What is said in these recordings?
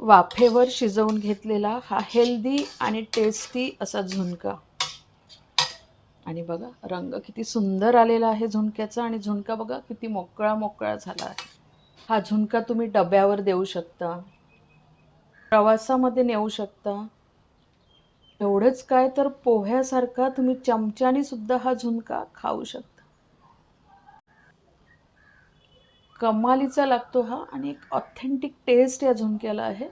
वाफेवर शिजवून घेतलेला हा हेल्दी आणि टेस्टी असा झुणका. आणि बघा रंग किती सुंदर आलेला आहे झुणक्याचा आणि झुणका बघा किती मोकळा मोकळा झाला आहे. हा झुणका तुम्ही डब्यावर देऊ शकता. प्रवासामध्ये नेऊ शकता. एवढंच काय तर पोह्यासारखा तुम्ही चमच्याने सुद्धा हा झुणका खाऊ शकता. कमालीचा लागतो हा आणि एक ऑथेंटिक टेस्ट या झुणक्याला आहे.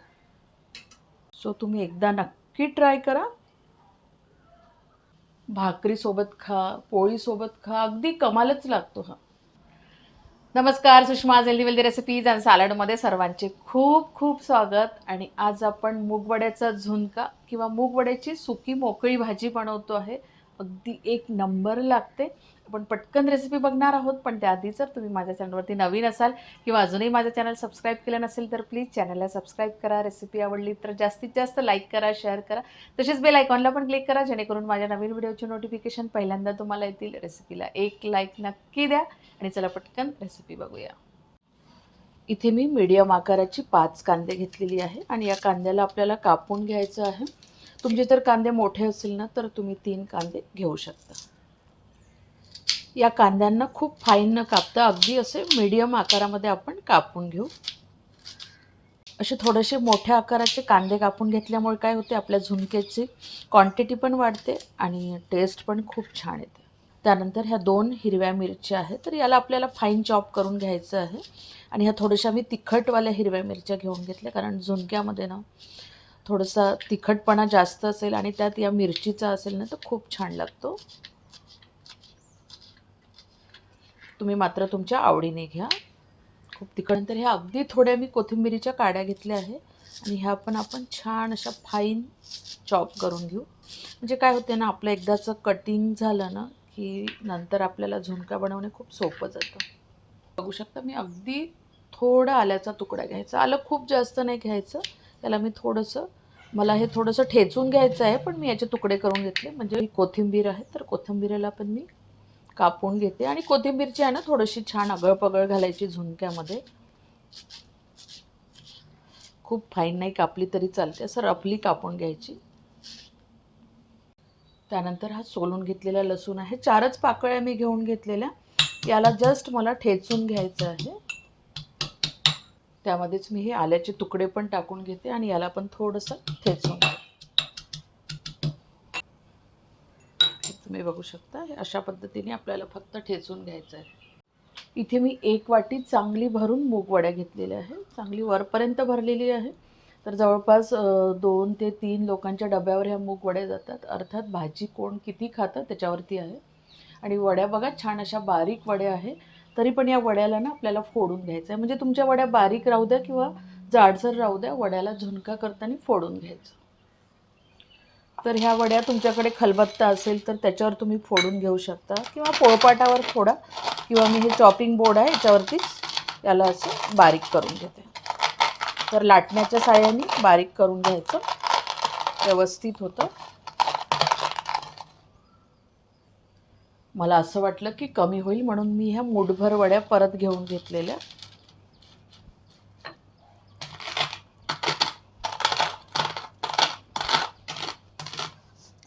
सो तुम्ही एकदा नक्की ट्राय करा. भाकरीसोबत खा पोळीसोबत खा अगदी कमालच लागतो हा. नमस्कार सुषमा हेल्दी वेल्दी रेसिपीज आणि सॅलडमध्ये सर्वांचे खूप खूप स्वागत. आणि आज आपण मूगवड्याचा झुणका किंवा मूगवड्याची सुकी मोकळी भाजी बनवतो आहे. अगदी एक नंबर लागते. आपण पटकन रेसिपी बघणार आहोत पण त्याआधी जर तुम्ही माझ्या चॅनलवरती नवीन असाल किंवा अजूनही माझं चॅनल सबस्क्राईब केलं नसेल तर प्लीज चॅनलला सबस्क्राईब करा. रेसिपी आवडली तर जास्तीत जास्त लाईक करा शेअर करा. तसेच बेल आयकॉनला पण क्लिक करा जेणेकरून माझ्या नवीन व्हिडिओचे नोटिफिकेशन पहिल्यांदा तुम्हाला येतील. रेसिपीला एक लाईक नक्की द्या आणि चला पटकन रेसिपी बघूया. इथे मी मीडियम आकाराची पाच कांदे घेतलेली आहे आणि या कांद्याला आपल्याला कापून घ्यायचं आहे. तुमचे जर कांदे मोठे असतील ना तर तुम्ही तीन कांदे घेऊ शकता. या कांद्यांना खूप फाईन न कापता अगदी असे मीडियम आकारामध्ये आपण कापून घेऊ. असे थोडेसे मोठ्या आकाराचे कांदे कापून घेतल्यामुळे काय होते आपल्या झुणक्याची क्वांटिटी पण वाढते आणि टेस्ट पण खूप छान येते. त्यानंतर ह्या दोन हिरव्या मिरच्या आहेत तर याला आपल्याला फाईन चॉप करून घ्यायचं आहे. आणि ह्या थोड्याशा मी तिखटवाल्या हिरव्या मिरच्या घेऊन घेतल्या कारण झुणक्यामध्ये ना थोडंसं तिखटपणा जास्त असेल आणि त्यात या मिरचीचा असेल ना तर खूप छान लागतो. तुम्ही मात्र तुमच्या आवडीने घ्या. खूप तिखट. नंतर ह्या अगदी थोड्या मी कोथिंबिरीच्या काड्या घेतल्या आहे. आणि ह्या पण आपण छान अशा फाईन चॉप करून घेऊ. म्हणजे काय होते ना आपलं एकदाचं कटिंग झालं ना की नंतर आपल्याला झुणका बनवणे खूप सोपं जातं. बघू शकता मी अगदी थोडा आल्याचा तुकडा घ्यायचा. आलं खूप जास्त नाही घ्यायचं. त्याला मी थोडंसं मला हे थोडंसं ठेचून घ्यायचं आहे पण मी याचे तुकडे करून घेतले. म्हणजे ही कोथिंबीर आहे तर कोथिंबीरेला पण मी कापून घेते. आणि कोथिंबीरची आहे ना थोडीशी छान अगळपगळ घालायची झुणक्यामध्ये. खूप फाईन नाही कापली तरी चालते असं रफली कापून घ्यायची. त्यानंतर हा सोलून घेतलेला लसूण आहे. चारच पाकळ्या मी घेऊन घेतलेल्या. याला जस्ट मला ठेचून घ्यायचं आहे. त्यामध्येच मी हे आल्याचे तुकडे पण टाकून घेते आणि याला पण थोडंसं ठेचून तुम्ही बघू शकता हे अशा पद्धतीने आपल्याला फक्त ठेचून घ्यायचं आहे. इथे मी एक वाटी चांगली भरून मूगवड्या घेतलेल्या आहे चांगली वरपर्यंत भरलेली आहे. तर जवळपास दोन ते तीन लोकांच्या डब्यावर ह्या मूगवड्या जातात. अर्थात भाजी कोण किती खातं त्याच्यावरती आहे. आणि वड्या बघा छान अशा बारीक वड्या आहे तरी पण या वड्याला ना आपल्याला फोडून घ्यायचं आहे म्हणजे तुमच्या वड्या बारीक राहू द्या किंवा जाडसर राहू द्या वड्याला झुणका करताना फोडून घ्यायचं. तर ह्या वड्या तुमच्याकडे खलबत्ता असेल तर त्याच्यावर तुम्ही फोडून घेऊ शकता किंवा पोळपाटावर फोडा किंवा मी हे चॉपिंग बोर्ड आहे याच्यावरतीच याला असं बारीक करून घेते. तर लाटण्याच्या साह्याने बारीक करून घ्यायचं. व्यवस्थित होतं. मला असं वाटलं की कमी होईल म्हणून मी ह्या मुठभर वड्या परत घेऊन घेतलेल्या.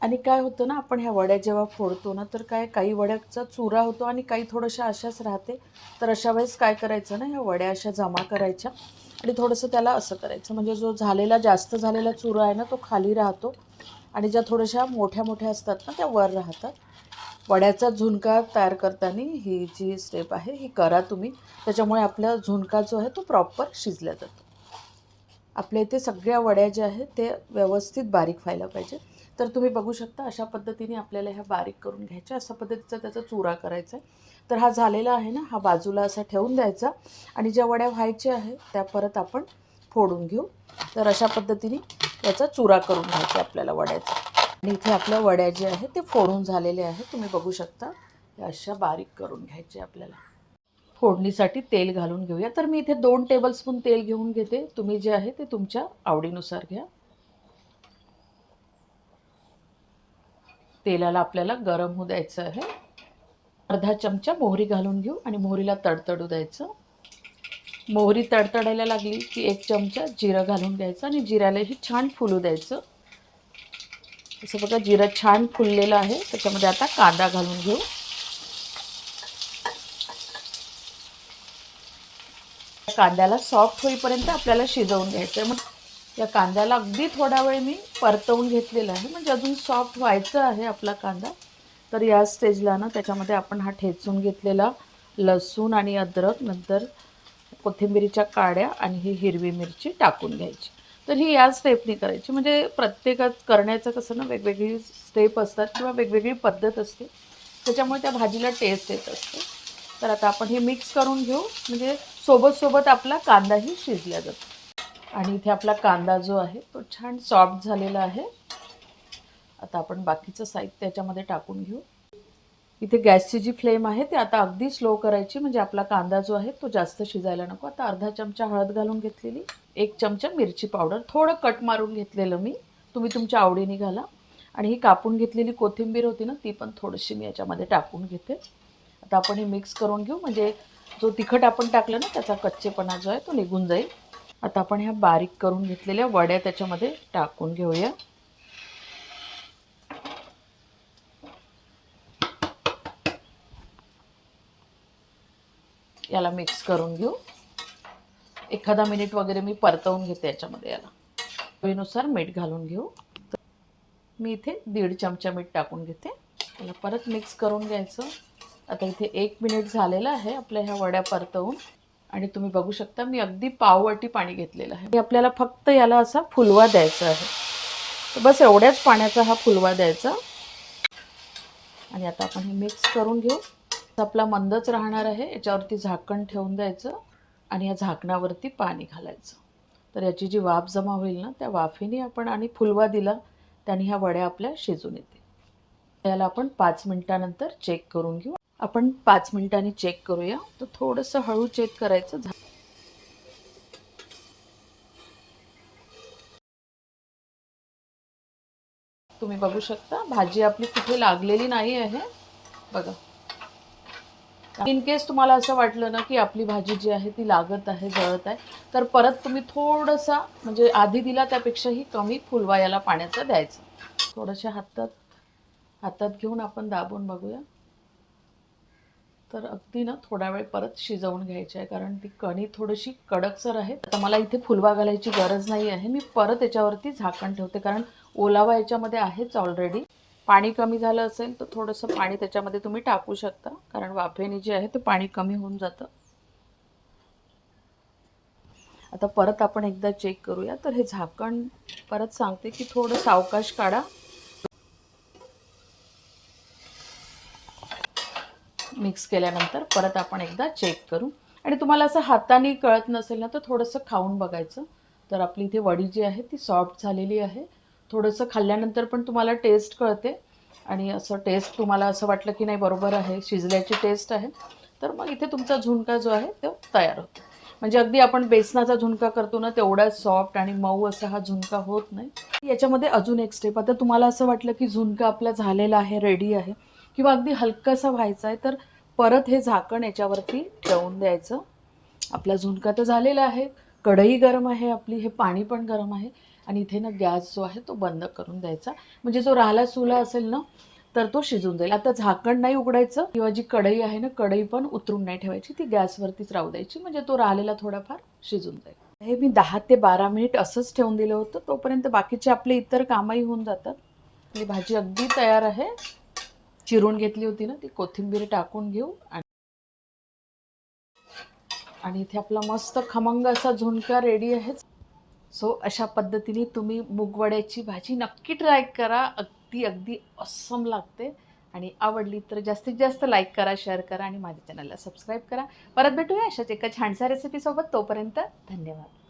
आणि काय होतं ना आपण ह्या वड्या जेव्हा फोडतो ना तर काय काही वड्याचा चुरा होतो आणि काही थोड्याशा अशाच राहते. तर अशा वेळेस काय करायचं ना ह्या वड्या अशा जमा करायच्या आणि थोडंसं त्याला असं करायचं. म्हणजे जो झालेला जास्त झालेला चुरा आहे ना तो खाली राहतो. आणि ज्या थोड्याशा मोठ्या मोठ्या असतात ना त्या वर राहतात. वड्याचा झुणका तयार करताना ही जी स्टेप आहे ही करा तुम्ही. त्याच्यामुळे आपला झुणका जो आहे तो प्रॉपर शिजला जातो. आपल्या इथे सगळ्या वड्या ज्या आहेत ते व्यवस्थित बारीक व्हायला पाहिजे. तर तुम्ही बघू शकता अशा पद्धतीने आपल्याला ह्या बारीक करून घ्यायच्या. अशा पद्धतीचा त्याचा चुरा करायचा आहे. तर हा झालेला आहे ना हा बाजूला असा ठेवून द्यायचा. आणि ज्या वड्या व्हायच्या आहेत त्या परत आपण फोडून घेऊ. तर अशा पद्धतीने त्याचा चुरा करून घ्यायचा आपल्याला वड्याचा. आणि इथे आपल्या वड्या जे आहेत ते फोडून झालेले आहे तुम्ही बघू शकता. अशा बारीक करून घ्यायचे आपल्याला. फोडणीसाठी तेल घालून घेऊया. तर मी इथे दोन टेबलस्पून तेल घेऊन घेते. तुम्ही जे आहे ते तुमच्या आवडीनुसार घ्या. तेलाला आपल्याला गरम होऊ द्यायचं आहे. अर्धा चमचा मोहरी घालून घेऊ आणि मोहरीला तडतडू द्यायचं. मोहरी तडतडायला लागली की एक चमचा जिरं घालून घ्यायचं आणि जिऱ्यालाही छान फुलू द्यायचं. असं बघा जिरं छान फुललेलं आहे. त्याच्यामध्ये आता कांदा घालून घेऊ. कांद्याला सॉफ्ट होईपर्यंत आपल्याला शिजवून घ्यायचं आहे मग या कांद्याला अगदी थोडा वेळ मी परतवून घेतलेला आहे. म्हणजे अजून सॉफ्ट व्हायचं आहे आपला कांदा. तर या स्टेजला ना त्याच्यामध्ये आपण हा ठेचून घेतलेला लसूण आणि अद्रक नंतर कोथिंबिरीच्या काड्या आणि ही हिरवी मिरची टाकून घ्यायची. तर ही या स्टेपनी करायची. म्हणजे प्रत्येकात करण्याचं कसं ना वेगवेगळी स्टेप असतात किंवा वेगवेगळी पद्धत असते. त्याच्यामुळे त्या भाजीला टेस्ट येत असते. तर आता आपण हे मिक्स करून घेऊ. म्हणजे सोबत सोबत आपला कांदाही शिजला जातो. आणि इथे आपला कांदा जो आहे तो छान सॉफ्ट झालेला आहे. आता आपण बाकीचं साहित्य याच्यामध्ये टाकून घेऊ. इथे गॅसची जी फ्लेम आहे ती आता अगदी स्लो करायची. म्हणजे आपला कांदा जो आहे तो जास्त शिजायला नको. आता अर्धा चमचा हळद घालून घेतलेली. एक चमचा मिरची पावडर. थोडं कट मारून घेतलेलं मी. तुम्ही तुमच्या आवडीने घाला. आणि ही कापून घेतलेली कोथिंबीर होती ना ती पण थोडीशी मी याच्यामध्ये टाकून घेते. आता आपण हे मिक्स करून घेऊ. म्हणजे जो तिखट आपण टाकलं ना त्याचा कच्चेपणा जो आहे तो निघून जाईल. आता आपण ह्या बारीक करून घेतलेल्या वड्या त्याच्यामध्ये टाकून घेऊया. याला मिक्स करून घेऊ. एखादा मिनिट वगैरे मी परतवून घेते याच्यामध्ये याला. चवीनुसार मीठ घालून घेऊ. मी इथे दीड चमचा मीठ टाकून घेते. याला परत मिक्स करून घ्यायचं. आता इथे एक मिनिट झालेलं आहे आपल्या ह्या वड्या परतवून. आणि तुम्ही बघू शकता मी अगदी पाववाटी पाणी घेतलेलं आहे. आपल्याला फक्त याला असा फुलवा द्यायचा आहे. तर बस एवढ्याच पाण्याचा हा फुलवा द्यायचा. आणि आता आपण हे मिक्स करून घेऊ. आपला मंदच राहणार आहे याच्यावरती झाकण ठेवून द्यायचं आणि या झाकणावरती पाणी घालायचं. तर याची जी वाफ जमा होईल ना त्या वाफेने आपण आणि फुलवा दिला त्याने ह्या वड्या आपल्या शिजून येते याला आपण पाच मिनिटानंतर चेक करून घेऊ. आपण पाच मिनिटांनी चेक करूया. तर थोडंसं हळू चेक करायचं. झा- तुम्ही बघू शकता भाजी आपली कुठे लागलेली नाही आहे. बघा. इन केस तुम्हाला असं वाटलं ना की आपली भाजी जी आहे ती लागत आहे जळत आहे तर परत तुम्ही थोडंसा म्हणजे आधी दिला त्यापेक्षाही कमी फुलवा याला पाण्याचा द्यायचा. थोडंशा हातात हातात घेऊन आपण दाबून बघूया. तर अगदी ना थोडा वेळ परत शिजवून घ्यायची आहे कारण ती कणी थोडीशी कडकसर आहे. आता मला इथे फुलवा घालायची गरज नाही आहे. मी परत याच्यावरती झाकण ठेवते कारण ओलावा याच्यामध्ये आहेच ऑलरेडी पाणी कमी झालं असेल तर थोडंसं पाणी त्याच्यामध्ये तुम्ही टाकू शकता. कारण वाफेने जे आहे ते पाणी कमी होऊन जातं. आता परत आपण एकदा चेक करूया. तर हे झाकण परत सांगते की थोडं सावकाश काढा. मिक्स केल्यानंतर परत आपण एकदा चेक करू. आणि तुम्हाला असं हाताने कळत नसेल ना तर थोडंसं खाऊन बघायचं. तर आपली इथे वडी जी आहे ती सॉफ्ट झालेली आहे. थोडंसं खाल्ल्यानंतर पण तुम्हाला टेस्ट कळते. आणि असं टेस्ट तुम्हाला असं वाटलं की नाही बरोबर आहे शिजल्याची टेस्ट आहे. तर मग इथे तुमचा झुणका जो आहे तो तयार होतो. म्हणजे अगदी आपण बेसनाचा झुणका करतो ना तेवढा सॉफ्ट आणि मऊ असा हा झुणका होत नाही. याच्यामध्ये अजून एक स्टेप आता तुम्हाला असं वाटलं की झुणका आपला झालेला आहे रेडी आहे किंवा अगदी हलकासा व्हायचा आहे तर परत हे झाकण याच्यावरती ठेवून द्यायचं. आपला झुणका तर झालेला आहे कढई गरम आहे आपली हे पाणी पण गरम आहे. आणि इथे ना गॅस जो आहे तो बंद करून द्यायचा. म्हणजे जो राहिला सुला असेल ना तर तो शिजून जाईल. आता झाकण नाही उघडायचं किंवा जी कढई आहे ना कढई पण उतरून नाही ठेवायची. ती गॅसवरतीच राहू द्यायची. म्हणजे तो राहिलेला थोडाफार शिजून जाईल. हे मी दहा ते बारा मिनिट असंच ठेवून दिलं होतं. तोपर्यंत बाकीचे आपले इतर कामही होऊन जातात. आपली भाजी अगदी तयार आहे. चिरून घेतली होती ना ती कोथिंबीर टाकून घेऊ आणि आणि इथे आपला मस्त खमंग असा झुणका रेडी आहे सो अशा पद्धतीने तुम्ही मुगवड्याची भाजी नक्की ट्राय करा. अगदी अगदी असम लागते. आणि आवडली तर जास्तीत जास्त लाईक करा शेअर करा आणि माझ्या चॅनलला सबस्क्राईब करा. परत भेटूया अशाच एका छानशा रेसिपीसोबत तोपर्यंत धन्यवाद.